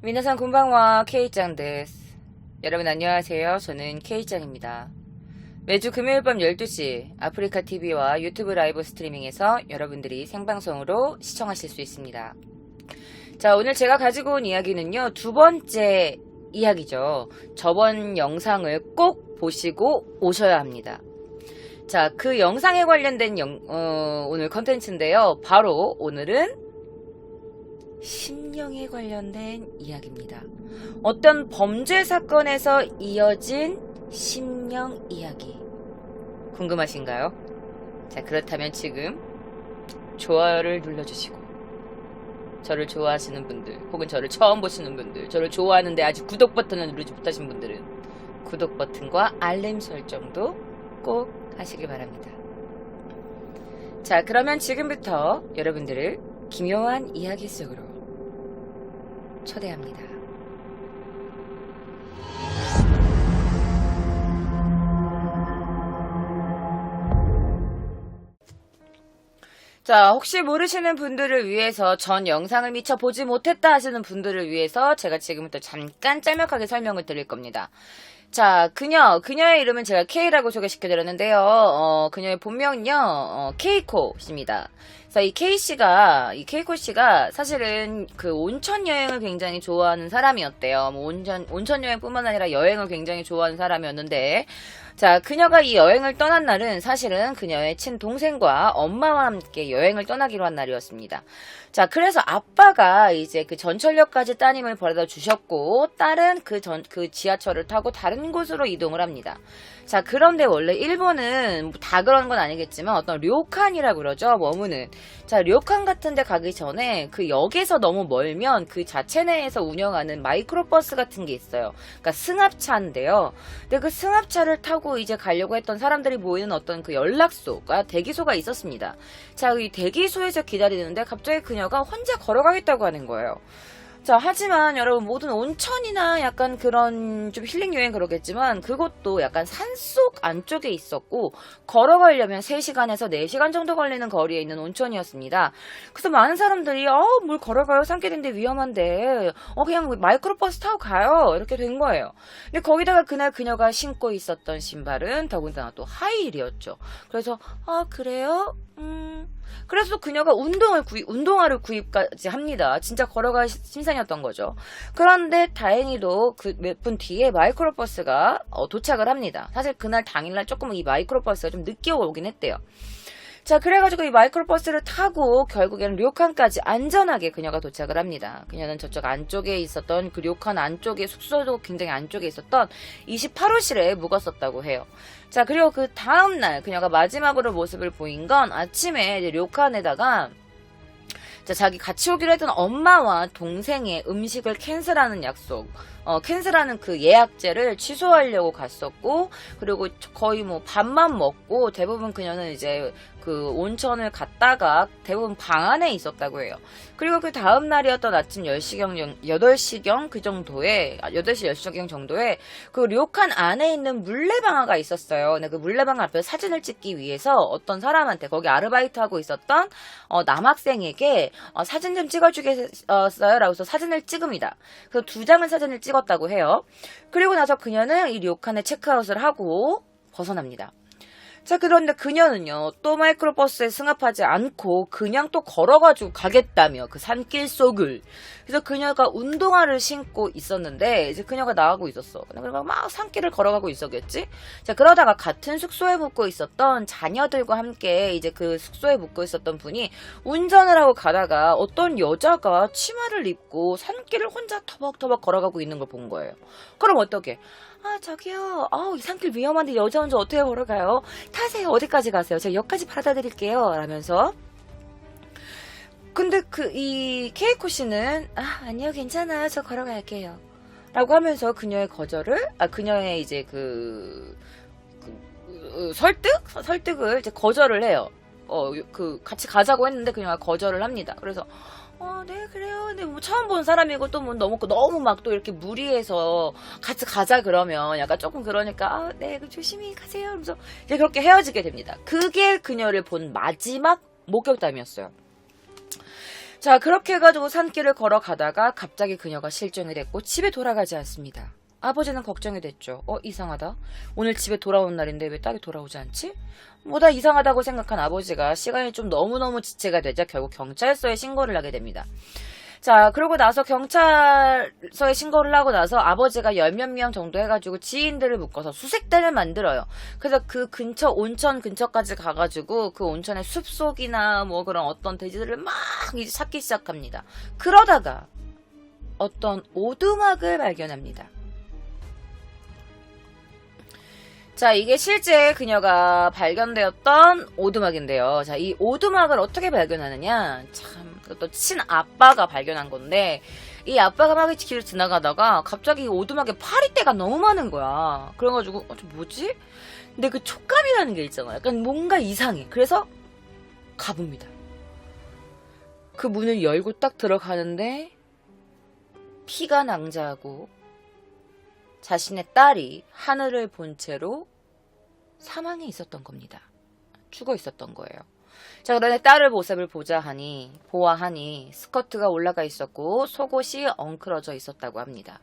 미나상 군방와 K짱 데스. 여러분 안녕하세요. 저는 K짱입니다. 매주 금요일 밤 12시 아프리카 TV와 유튜브 라이브 스트리밍에서 여러분들이 생방송으로 시청하실 수 있습니다. 자, 오늘 제가 가지고 온 이야기는요, 두 번째 이야기죠. 저번 영상을 꼭 보시고 오셔야 합니다. 자, 그 영상에 관련된 영- 어, 오늘 컨텐츠인데요. 바로 오늘은 심령에 관련된 이야기입니다. 어떤 범죄 사건에서 이어진 심령 이야기. 궁금하신가요? 자, 그렇다면 지금 좋아요를 눌러주시고, 저를 좋아하시는 분들, 혹은 저를 처음 보시는 분들, 저를 좋아하는데 아직 구독 버튼을 누르지 못하신 분들은 구독 버튼과 알림 설정도 꼭 하시기 바랍니다. 자, 그러면 지금부터 여러분들을 기묘한 이야기 속으로 초대합니다. 자, 혹시 모르시는 분들을 위해서 전 영상을 미처 보지 못했다 하시는 분들을 위해서 제가 지금부터 잠깐 짤막하게 설명을 드릴 겁니다. 자, 그녀, 그녀의 이름은 제가 K라고 소개시켜드렸는데요. 어, 그녀의 본명은요, 어, 케이코 씨입니다. 그래서 이 K 씨가, 이 케이코 씨가 사실은 그 온천 여행을 굉장히 좋아하는 사람이었대요. 뭐 온천, 온천 여행뿐만 아니라 여행을 굉장히 좋아하는 사람이었는데, 자, 그녀가 이 여행을 떠난 날은 사실은 그녀의 친동생과 엄마와 함께 여행을 떠나기로 한 날이었습니다. 자, 그래서 아빠가 이제 그 전철역까지 따님을 버려다 주셨고, 딸은 그 전, 그 지하철을 타고 다른 곳으로 이동을 합니다. 자, 그런데 원래 일본은 뭐다 그런 건 아니겠지만 어떤 료칸이라고 그러죠, 머무는. 자, 료칸 같은 데 가기 전에 그 역에서 너무 멀면 그 자체 내에서 운영하는 마이크로버스 같은 게 있어요. 그러니까 승합차인데요. 근데 그 승합차를 타고 이제 가려고 했던 사람들이 모이는 어떤 그 연락소가 대기소가 있었습니다. 자, 이 대기소에서 기다리는데 갑자기 그녀가 혼자 걸어가겠다고 하는 거예요. 자, 하지만 여러분 모든 온천이나 약간 그런 좀 힐링 여행 그러겠지만 그것도 약간 산속 안쪽에 있었고 걸어가려면 3시간에서 4시간 정도 걸리는 거리에 있는 온천이었습니다. 그래서 많은 사람들이 어, 뭘 걸어가요? 산길인데 위험한데. 어, 그냥 마이크로버스 타고 가요. 이렇게 된 거예요. 근데 거기다가 그날 그녀가 신고 있었던 신발은 더군다나 또 하이힐이었죠. 그래서 아, 그래요? 음. 그래서 그녀가 운동을 구입, 운동화를 구입까지 합니다. 진짜 걸어갈 시- 심산이었던 거죠. 그런데 다행히도 그 몇 분 뒤에 마이크로버스가 어, 도착을 합니다. 사실 그날 당일날 조금 이 마이크로버스가 좀 늦게 오긴 했대요. 자, 그래가지고 이 마이크로버스를 타고 결국에는 료칸까지 안전하게 그녀가 도착을 합니다. 그녀는 저쪽 안쪽에 있었던 그 료칸 안쪽에 숙소도 굉장히 안쪽에 있었던 28호실에 묵었었다고 해요. 자, 그리고 그 다음날 그녀가 마지막으로 모습을 보인 건 아침에 이제 료칸에다가 자, 자기 같이 오기로 했던 엄마와 동생의 음식을 캔슬하는 약속, 어, 캔슬하는 그 예약제를 취소하려고 갔었고, 그리고 거의 뭐 밥만 먹고 대부분 그녀는 이제 그 온천을 갔다가 대부분 방 안에 있었다고 해요. 그리고 그 다음 날이었던 아침 10시경, 8시경 그 정도에, 아, 8시, 10시경 정도에 그 료칸 안에 있는 물레방아가 있었어요. 근데 그 물레방아 앞에 사진을 찍기 위해서 어떤 사람한테 거기 아르바이트 하고 있었던 어, 남학생에게 어, 사진 좀 찍어주겠어요? 라고 해서 사진을 찍습니다. 그래서 두 장의 사진을 찍었다고 해요. 그리고 나서 그녀는 이 료칸에 체크아웃을 하고 벗어납니다. 자, 그런데 그녀는요, 또 마이크로버스에 승합하지 않고 그냥 또 걸어가지고 가겠다며, 그 산길 속을. 그래서 그녀가 운동화를 신고 있었는데, 이제 그녀가 나가고 있었어. 그러니까 막 산길을 걸어가고 있었겠지? 자, 그러다가 같은 숙소에 묵고 있었던 자녀들과 함께 이제 그 숙소에 묵고 있었던 분이 운전을 하고 가다가 어떤 여자가 치마를 입고 산길을 혼자 터벅터벅 걸어가고 있는 걸 본 거예요. 그럼 어떻게? 아, 저기요. 아우, 이 산길 위험한데 여자 혼자 어떻게 걸어가요? 타세요. 어디까지 가세요? 제가 역까지 바라다 드릴게요. 라면서. 근데 그, 이, 케이코 씨는, 아, 아니요, 괜찮아요. 저 걸어갈게요. 라고 하면서 그녀의 거절을, 아, 그녀의 이제 그, 그, 어, 설득? 설득을 이제 거절을 해요. 어, 그, 같이 가자고 했는데 그녀가 거절을 합니다. 그래서, 어, 네, 그래요. 근데 뭐 처음 본 사람이고 또 뭐 너무, 너무 막 또 이렇게 무리해서 같이 가자 그러면 약간 조금 그러니까, 아, 네, 그 조심히 가세요. 그러면서 이제 그렇게 헤어지게 됩니다. 그게 그녀를 본 마지막 목격담이었어요. 자, 그렇게 해가지고 산길을 걸어가다가 갑자기 그녀가 실종이 됐고 집에 돌아가지 않습니다. 아버지는 걱정이 됐죠. 어, 이상하다. 오늘 집에 돌아온 날인데 왜 딸이 돌아오지 않지? 뭐다 이상하다고 생각한 아버지가 시간이 좀 너무너무 지체가 되자 결국 경찰서에 신고를 하게 됩니다. 자, 그러고 나서 경찰서에 신고를 하고 나서 아버지가 열 몇 명 정도 해가지고 지인들을 묶어서 수색대를 만들어요. 그래서 그 근처, 온천 근처까지 가가지고 그 온천의 숲속이나 뭐 그런 어떤 돼지들을 막 이제 찾기 시작합니다. 그러다가 어떤 오두막을 발견합니다. 자, 이게 실제 그녀가 발견되었던 오두막인데요. 자, 이 오두막을 어떻게 발견하느냐? 참, 그것도 친아빠가 발견한 건데, 이 아빠가 막 길을 지나가다가 갑자기 이 오두막에 파리떼가 너무 많은 거야. 그래가지고, 어, 저 뭐지? 근데 그 촉감이라는 게 있잖아. 약간 뭔가 이상해. 그래서 가봅니다. 그 문을 열고 딱 들어가는데, 피가 낭자하고, 자신의 딸이 하늘을 본 채로 사망해 있었던 겁니다. 죽어 있었던 거예요. 자, 그런데 딸을 모습을 보자 하니, 보아하니, 스커트가 올라가 있었고, 속옷이 엉클어져 있었다고 합니다.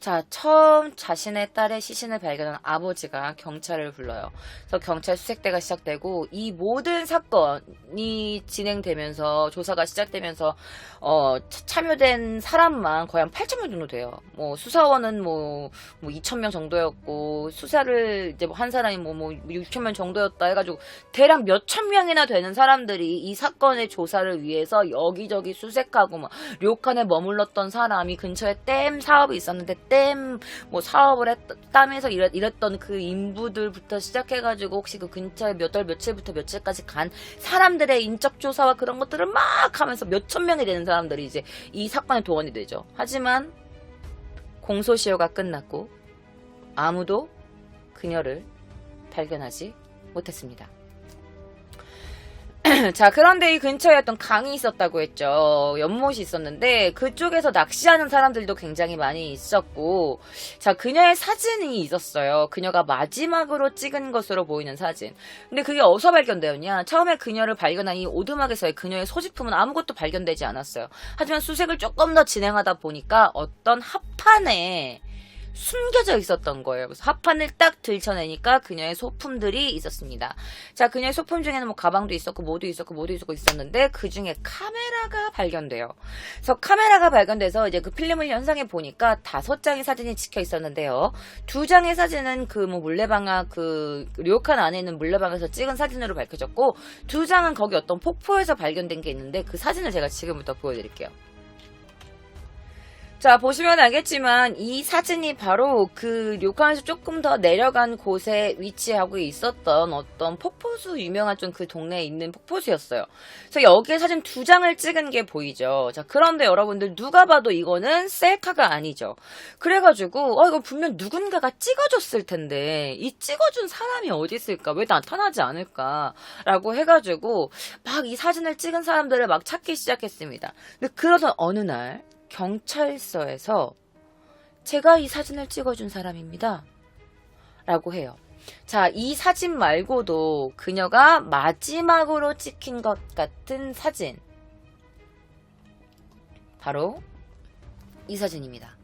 자, 처음 자신의 딸의 시신을 발견한 아버지가 경찰을 불러요. 그래서 경찰 수색대가 시작되고, 이 모든 사건이 진행되면서, 조사가 시작되면서, 어, 차- 참여된 사람만 거의 한 8,000명 정도 돼요. 뭐, 수사원은 뭐, 뭐 2,000명 정도였고, 수사를 이제 뭐 한 사람이 뭐, 뭐 6,000명 정도였다 해가지고, 대략 몇 천 명이나 되는 사람 들이 이 사건의 조사를 위해서 여기저기 수색하고 막 료칸에 머물렀던 사람이 근처에 댐 사업이 있었는데 댐 뭐 사업을 했다면서 이랬, 이랬던 그 인부들부터 시작해가지고 혹시 그 근처에 몇월 며칠부터 며칠까지 간 사람들의 인적 조사와 그런 것들을 막 하면서 몇천 명이 되는 사람들이 이제 이 사건에 동원이 되죠. 하지만 공소시효가 끝났고 아무도 그녀를 발견하지 못했습니다. 자, 그런데 이 근처에 어떤 강이 있었다고 했죠. 연못이 있었는데 그쪽에서 낚시하는 사람들도 굉장히 많이 있었고 자, 그녀의 사진이 있었어요. 그녀가 마지막으로 찍은 것으로 보이는 사진. 근데 그게 어디서 발견되었냐? 처음에 그녀를 발견한 이 오두막에서의 그녀의 소지품은 아무것도 발견되지 않았어요. 하지만 수색을 조금 더 진행하다 보니까 어떤 합판에 숨겨져 있었던 거예요. 그래서 합판을 딱 들춰내니까 그녀의 소품들이 있었습니다. 자, 그녀의 소품 중에는 뭐 가방도 있었고, 뭐도 있었고, 뭐도 있었고 있었는데, 그 중에 카메라가 발견돼요. 그래서 카메라가 발견돼서 이제 그 필름을 현상에 보니까 다섯 장의 사진이 찍혀 있었는데요. 두 장의 사진은 그 뭐 물레방아, 그 료칸 안에 있는 물레방에서 찍은 사진으로 밝혀졌고, 두 장은 거기 어떤 폭포에서 발견된 게 있는데, 그 사진을 제가 지금부터 보여드릴게요. 자, 보시면 알겠지만 이 사진이 바로 그 료칸에서 조금 더 내려간 곳에 위치하고 있었던 어떤 폭포수 유명한 좀 그 동네에 있는 폭포수였어요. 그래서 여기에 사진 두 장을 찍은 게 보이죠. 자, 그런데 여러분들 누가 봐도 이거는 셀카가 아니죠. 그래가지고 어 이거 분명 누군가가 찍어줬을 텐데 이 찍어준 사람이 어디 있을까? 왜 나타나지 않을까?라고 해가지고 막 이 사진을 찍은 사람들을 막 찾기 시작했습니다. 근데 그러던 어느 날 경찰서에서 제가 이 사진을 찍어준 사람입니다. 라고 해요. 자, 이 사진 말고도 그녀가 마지막으로 찍힌 것 같은 사진. 바로 이 사진입니다.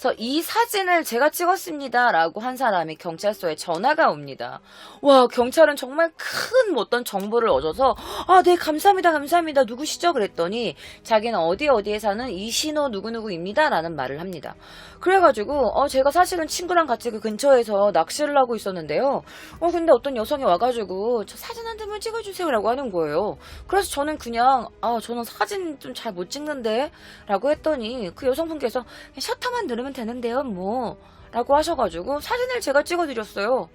그래서 이 사진을 제가 찍었습니다. 라고 한 사람이 경찰서에 전화가 옵니다. 와, 경찰은 정말 큰 어떤 정보를 얻어서, 아, 네, 감사합니다, 감사합니다. 누구시죠? 그랬더니, 자기는 어디 어디에 사는 이신호 누구누구입니다. 라는 말을 합니다. 그래가지고, 어, 제가 사실은 친구랑 같이 그 근처에서 낚시를 하고 있었는데요. 어, 근데 어떤 여성이 와가지고, 저 사진 한 장만 찍어주세요. 라고 하는 거예요. 그래서 저는 그냥, 아, 저는 사진 좀 잘 못 찍는데? 라고 했더니, 그 여성분께서, 셔터만 누르면 되는데요, 뭐. 라고 하셔가지고, 사진을 제가 찍어드렸어요.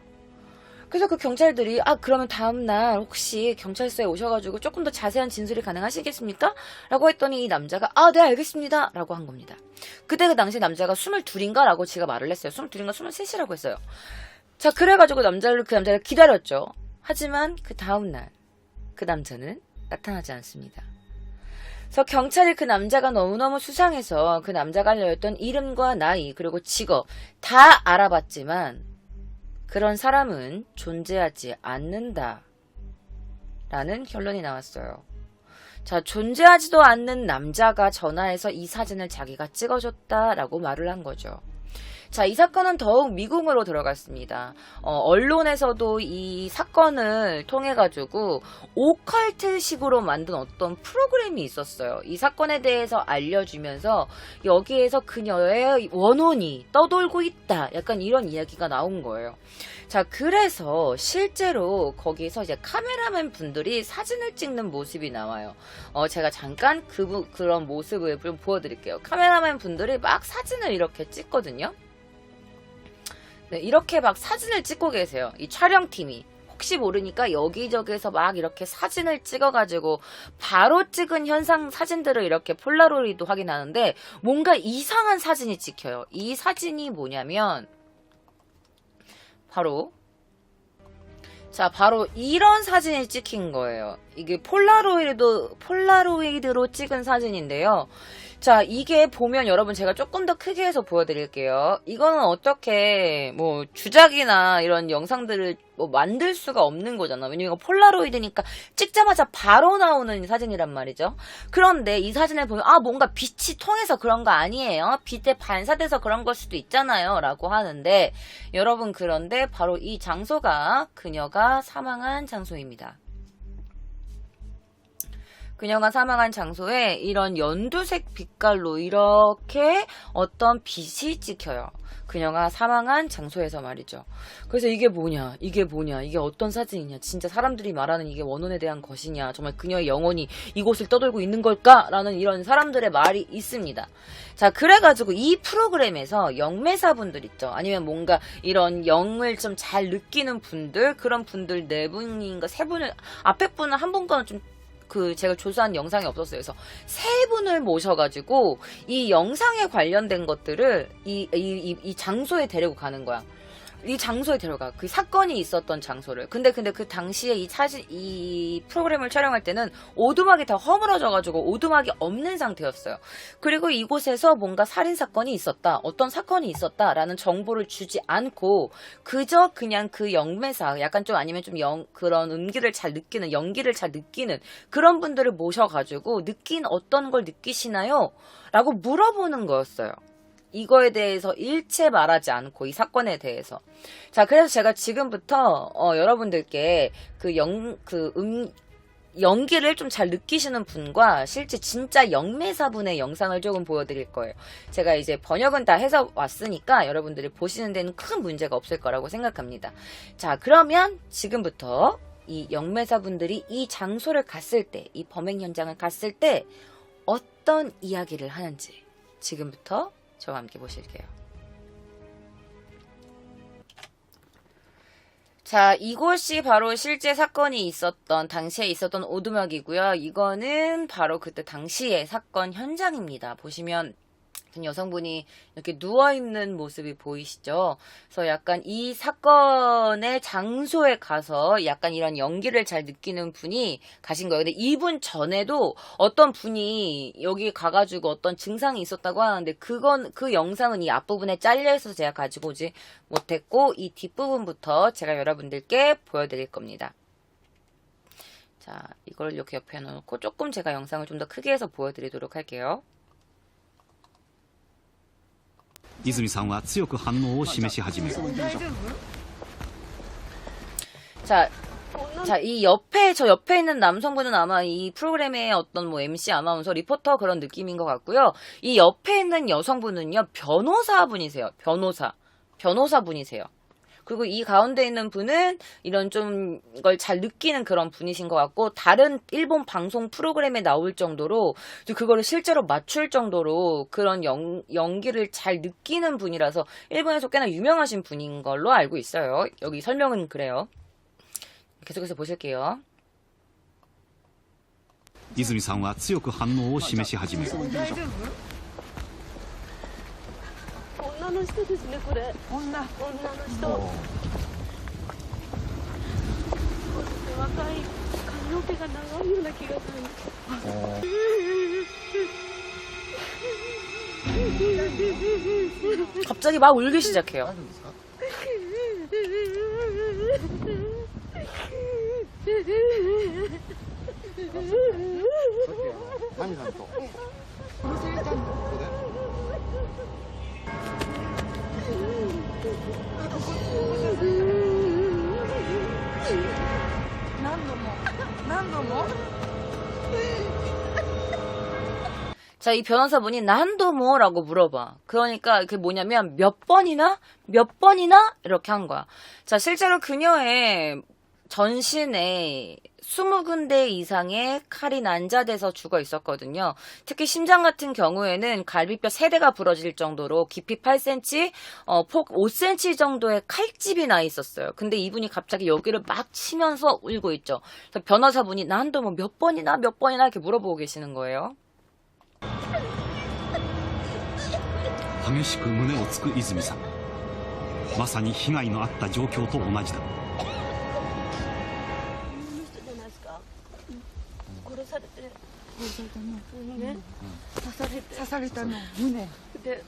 그래서 그 경찰들이 아 그러면 다음날 혹시 경찰서에 오셔가지고 조금 더 자세한 진술이 가능하시겠습니까? 라고 했더니 이 남자가 아 네 알겠습니다 라고 한 겁니다. 그때 그 당시 남자가 22인가 라고 제가 말을 했어요. 22인가 23이라고 했어요. 자 그래가지고 남자를 그 남자를 기다렸죠. 하지만 그 다음날 그 남자는 나타나지 않습니다. 그래서 경찰이 그 남자가 너무너무 수상해서 그 남자가 알려줬던 이름과 나이 그리고 직업 다 알아봤지만 그런 사람은 존재하지 않는다. 라는 결론이 나왔어요. 자, 존재하지도 않는 남자가 전화해서 이 사진을 자기가 찍어줬다라고 말을 한 거죠. 자, 이 사건은 더욱 미궁으로 들어갔습니다. 어, 언론에서도 이 사건을 통해가지고 오컬트식으로 만든 어떤 프로그램이 있었어요. 이 사건에 대해서 알려주면서 여기에서 그녀의 원혼이 떠돌고 있다. 약간 이런 이야기가 나온 거예요. 자, 그래서 실제로 거기서 이제 카메라맨 분들이 사진을 찍는 모습이 나와요. 어, 제가 잠깐 그, 부- 그런 모습을 좀 보여드릴게요. 카메라맨 분들이 막 사진을 이렇게 찍거든요. 네, 이렇게 막 사진을 찍고 계세요. 이 촬영팀이. 혹시 모르니까 여기저기에서 막 이렇게 사진을 찍어가지고 바로 찍은 현상 사진들을 이렇게 폴라로이드 확인하는데 뭔가 이상한 사진이 찍혀요. 이 사진이 뭐냐면 바로 자 바로 이런 사진이 찍힌 거예요. 이게 폴라로이드 폴라로이드로 찍은 사진인데요. 자, 이게 보면 여러분 제가 조금 더 크게 해서 보여드릴게요. 이거는 어떻게 뭐 주작이나 이런 영상들을 뭐 만들 수가 없는 거잖아. 왜냐면 이거 폴라로이드니까 찍자마자 바로 나오는 사진이란 말이죠. 그런데 이 사진을 보면 아 뭔가 빛이 통해서 그런 거 아니에요. 빛에 반사돼서 그런 걸 수도 있잖아요. 라고 하는데 여러분 그런데 바로 이 장소가 그녀가 사망한 장소입니다. 그녀가 사망한 장소에 이런 연두색 빛깔로 이렇게 어떤 빛이 찍혀요. 그녀가 사망한 장소에서 말이죠. 그래서 이게 뭐냐, 이게 뭐냐, 이게 어떤 사진이냐, 진짜 사람들이 말하는 이게 원혼에 대한 것이냐, 정말 그녀의 영혼이 이곳을 떠돌고 있는 걸까라는 이런 사람들의 말이 있습니다. 자, 그래가지고 이 프로그램에서 영매사분들 있죠. 아니면 뭔가 이런 영을 좀 잘 느끼는 분들, 그런 분들 네 분인가 세 분을, 앞에 분은 한 분과는 좀 그 제가 조사한 영상이 없었어요. 그래서 세 분을 모셔가지고 이 영상에 관련된 것들을 이, 이, 이, 이 장소에 데리고 가는 거야. 이 장소에 데려가 그 사건이 있었던 장소를 근데 근데 그 당시에 이 사진 이 프로그램을 촬영할 때는 오두막이 다 허물어져 가지고 오두막이 없는 상태였어요 그리고 이곳에서 뭔가 살인 사건이 있었다 어떤 사건이 있었다라는 정보를 주지 않고 그저 그냥 그 영매사 약간 좀 아니면 좀 영 그런 음기를 잘 느끼는 연기를 잘 느끼는 그런 분들을 모셔가지고 느낀 어떤 걸 느끼시나요? 라고 물어보는 거였어요. 이거에 대해서 일체 말하지 않고 이 사건에 대해서 자 그래서 제가 지금부터 어, 여러분들께 그 영 그 음 연기를 좀 잘 느끼시는 분과 실제 진짜 영매사분의 영상을 조금 보여드릴 거예요. 제가 이제 번역은 다 해서 왔으니까 여러분들이 보시는 데는 큰 문제가 없을 거라고 생각합니다. 자 그러면 지금부터 이 영매사분들이 이 장소를 갔을 때, 이 범행 현장을 갔을 때 어떤 이야기를 하는지 지금부터 저와 함께 보실게요. 자, 이곳이 바로 실제 사건이 있었던, 당시에 있었던 오두막이고요. 이거는 바로 그때 당시의 사건 현장입니다. 보시면, 한 여성분이 이렇게 누워있는 모습이 보이시죠? 그래서 약간 이 사건의 장소에 가서 약간 이런 연기를 잘 느끼는 분이 가신 거예요. 근데 이분 전에도 어떤 분이 여기 가가지고 어떤 증상이 있었다고 하는데 그건, 그 영상은 이 앞부분에 잘려있어서 제가 가지고 오지 못했고 이 뒷부분부터 제가 여러분들께 보여드릴 겁니다. 자, 이걸 이렇게 옆에 놓고 조금 제가 영상을 좀 더 크게 해서 보여드리도록 할게요. 泉さんは強く反応を示し始める 자, 자, 이 옆에, 저 옆에 있는 남성분은 아마 이 프로그램의 어떤 뭐 MC 아나운서, 리포터 그런 느낌인 것 같고요. 이 옆에 있는 여성분은요, 변호사분이세요. 변호사. 변호사분이세요. 그리고 이 가운데 있는 분은 이런 좀 걸 잘 느끼는 그런 분이신 것 같고 다른 일본 방송 프로그램에 나올 정도로 그거를 실제로 맞출 정도로 그런 연, 연기를 잘 느끼는 분이라서 일본에서 꽤나 유명하신 분인 걸로 알고 있어요. 여기 설명은 그래요. 계속해서 보실게요. 泉さんは強く反応を示し始める大丈夫 女の人ですねこれ女女の人こうですね若い髪の毛が長いような気がする 갑자기 막 울기 시작해요. 何度も何度も 자, 이 변호사분이 난도 뭐라고 물어봐. 그러니까 그게 뭐냐면 몇 번이나? 몇 번이나? 이렇게 한 거야. 자, 실제로 그녀의 전신에 20군데 이상의 칼이 난자돼서 죽어 있었거든요. 특히 심장 같은 경우에는 갈비뼈 3대가 부러질 정도로 깊이 8cm, 어, 폭 5cm 정도의 칼집이 나 있었어요. 근데 이분이 갑자기 여기를 막 치면서 울고 있죠. 그래서 변호사분이 난도 뭐 몇 번이나 몇 번이나 이렇게 물어보고 계시는 거예요. 激しく胸をつく泉さんまさに被害のあった状況と同じだ ね、刺されて。刺されたの。胸。で、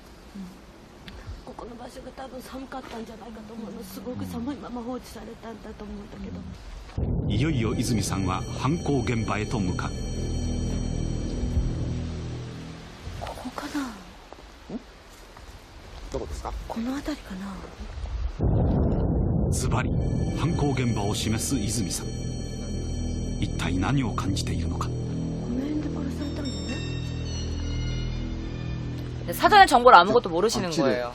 ここの場所が多分寒かったんじゃないかと思うの。すごく寒いまま放置されたんだと思うんだけど、いよいよ泉さんは犯行現場へと向かう。ここかな。どこですか？この辺りかな。ズバリ犯行現場を示す泉さん。一体何を感じているのか 사전에 정보를 아무것도 모르시는 아, 지뢰. 거예요.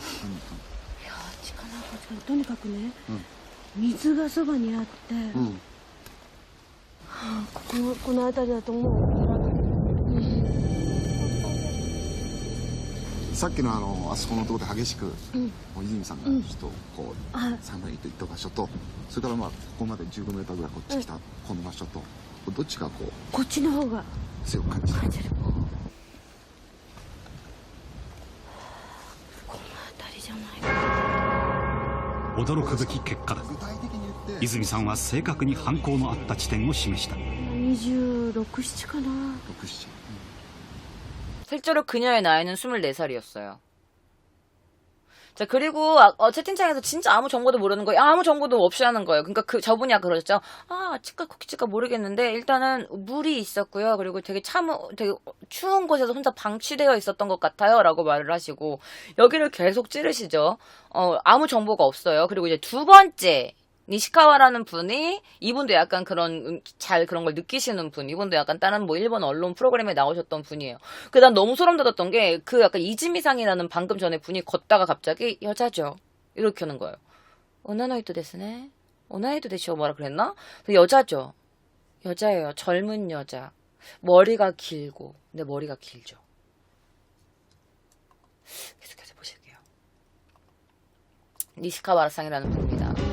いやあっちかなこっちかなとにかくね、水がそばにあって、うんこここの辺りだと思うさっきのあのあそこのところで激しく、うんもう泉さんがちょっとこう、はい寒いと言った場所とそれからまあここまで 15m ぐらいこっち来たこの場所とどっちがこうこっちの方が強く感じた感じる 驚くべき結果だ具体的に言って泉さんは正確に犯行のあった地点を示した267かな67 실제로 그녀의 나이는 24살이었어요. 자, 그리고, 아, 어, 채팅창에서 진짜 아무 정보도 모르는 거예요. 아무 정보도 없이 하는 거예요. 그러니까 그, 저분이 아까 그러셨죠? 아, 치과, 코키치과 모르겠는데, 일단은 물이 있었고요. 그리고 되게 참, 되게 추운 곳에서 혼자 방치되어 있었던 것 같아요. 라고 말을 하시고, 여기를 계속 찌르시죠. 어, 아무 정보가 없어요. 그리고 이제 두 번째, 니시카와라는 분이 이분도 약간 그런 음, 잘 그런 걸 느끼시는 분 이분도 약간 다른 뭐 일본 언론 프로그램에 나오셨던 분이에요. 그난 너무 소름 돋았던 게 그 약간 이즈미상이라는 방금 전에 분이 걷다가 갑자기 여자죠 이렇게 하는 거예요. 오나노이토 데스네. 오나이토 데시오 뭐라 그랬나? 그 여자죠. 여자예요. 젊은 여자. 머리가 길고 근데 머리가 길죠. 계속해서 보실게요. 니시카와라상이라는 분입니다.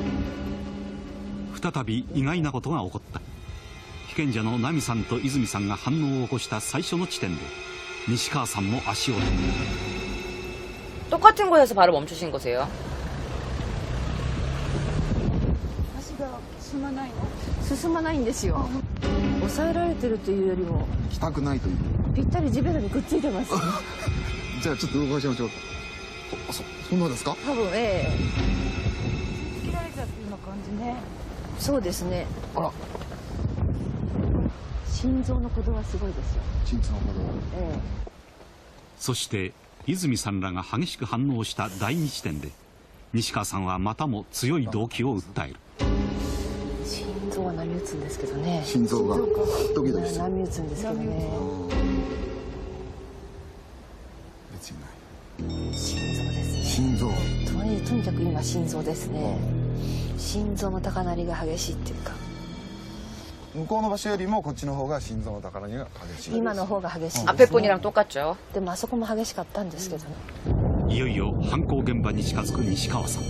再び意外なことが起こった被験者のナミさんと泉さんが反応を起こした最初の地点で西川さんも足を止め 똑같은 곳에서 바로 멈추신 거세요. 足が進まないの進まないんですよ抑えられてるというよりも来たくないというぴったり地べたにくっついてますじゃあちょっと動かしましょうおそそんなですか多分ええ そうですね。あら。心臓の鼓動はすごいですよ。鎮痛のほどええ。そして泉さんらが激しく反応した第二地点で西川さんはまたも強い動機を訴える。心臓は波打つんですけどね。心臓がドキドキする。波打つんですけどね。別にない心臓ですね。心臓。とにかく今心臓ですね心臓の高鳴りが激しいっていうか。向こうの場所よりもこっちの方が心臓の高鳴りが激しい。今の方が激しい、あペポニラのでもあそこも激しかったんですけどね、うん、いよいよ犯行現場に近づく西川さん。苦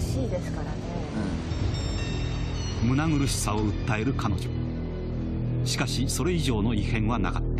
しいですからね、うん。胸苦しさを訴える彼女。しかしそれ以上の異変はなかった。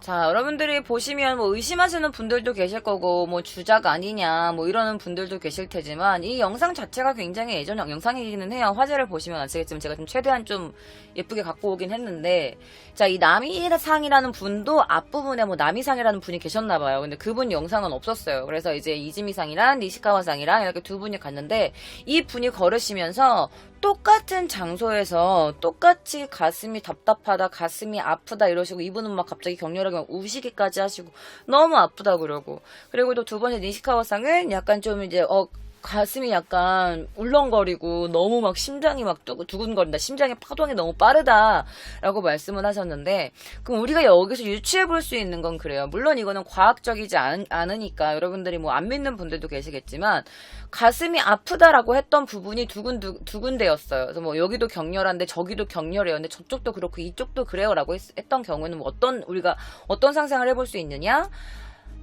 자, 여러분들이 보시면 뭐 의심하시는 분들도 계실 거고, 뭐 주작 아니냐, 뭐 이러는 분들도 계실 테지만, 이 영상 자체가 굉장히 예전 영상이기는 해요. 화제를 보시면 아시겠지만 제가 좀 최대한 좀 예쁘게 갖고 오긴 했는데, 자, 이 남이상이라는 분도 앞부분에 뭐 남이상이라는 분이 계셨나봐요. 근데 그분 영상은 없었어요. 그래서 이제 이즈미상이랑 니시카와상이랑 이렇게 두 분이 갔는데, 이 분이 걸으시면서 똑같은 장소에서 똑같이 가슴이 답답하다, 가슴이 아프다 이러시고 이분은 막 갑자기 격렬하게 막 우시기까지 하시고 너무 아프다 그러고. 그리고 또 두 번째 니시카와상은 약간 좀 이제 어 가슴이 약간 울렁거리고 너무 막 심장이 막 두- 두근거린다. 심장의 파동이 너무 빠르다라고 말씀을 하셨는데 그럼 우리가 여기서 유추해 볼 수 있는 건 그래요. 물론 이거는 과학적이지 않, 않으니까 여러분들이 뭐 안 믿는 분들도 계시겠지만 가슴이 아프다라고 했던 부분이 두, 군, 두, 두 군데였어요. 그래서 뭐 여기도 격렬한데 저기도 격렬해요. 근데 저쪽도 그렇고 이쪽도 그래요라고 했, 했던 경우에는 뭐 어떤 우리가 어떤 상상을 해볼 수 있느냐?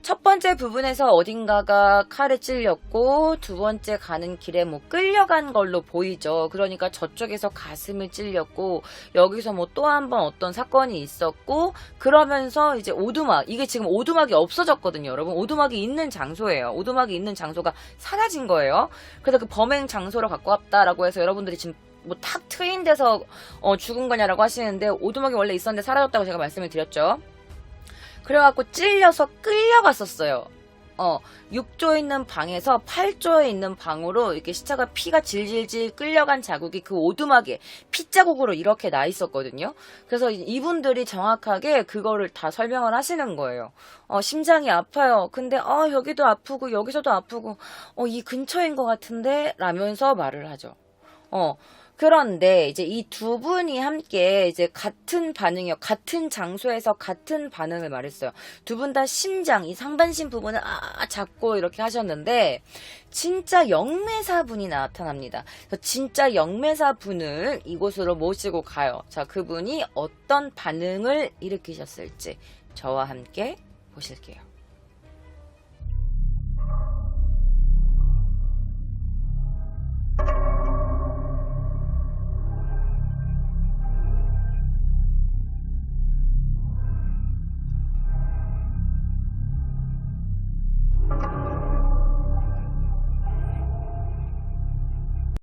첫 번째 부분에서 어딘가가 칼에 찔렸고 두 번째 가는 길에 뭐 끌려간 걸로 보이죠. 그러니까 저쪽에서 가슴을 찔렸고 여기서 뭐 또 한 번 어떤 사건이 있었고 그러면서 이제 오두막 이게 지금 오두막이 없어졌거든요. 여러분 오두막이 있는 장소예요. 오두막이 있는 장소가 사라진 거예요. 그래서 그 범행 장소로 갖고 왔다라고 해서 여러분들이 지금 뭐탁 트인 데서 어, 죽은 거냐라고 하시는데 오두막이 원래 있었는데 사라졌다고 제가 말씀을 드렸죠. 그래갖고 찔려서 끌려갔었어요. 어, 6조에 있는 방에서 8조에 있는 방으로 이렇게 시차가 피가 질질질 끌려간 자국이 그 오두막에 피자국으로 이렇게 나 있었거든요. 그래서 이분들이 정확하게 그거를 다 설명을 하시는 거예요. 어, 심장이 아파요. 근데, 어, 여기도 아프고, 여기서도 아프고, 어, 이 근처인 것 같은데? 라면서 말을 하죠. 어, 그런데 이제 이 두 분이 함께 이제 같은 반응이요. 같은 장소에서 같은 반응을 말했어요. 두 분 다 심장, 이 상반신 부분을 아, 잡고 이렇게 하셨는데, 진짜 영매사 분이 나타납니다. 진짜 영매사 분을 이곳으로 모시고 가요. 자, 그분이 어떤 반응을 일으키셨을지 저와 함께 보실게요.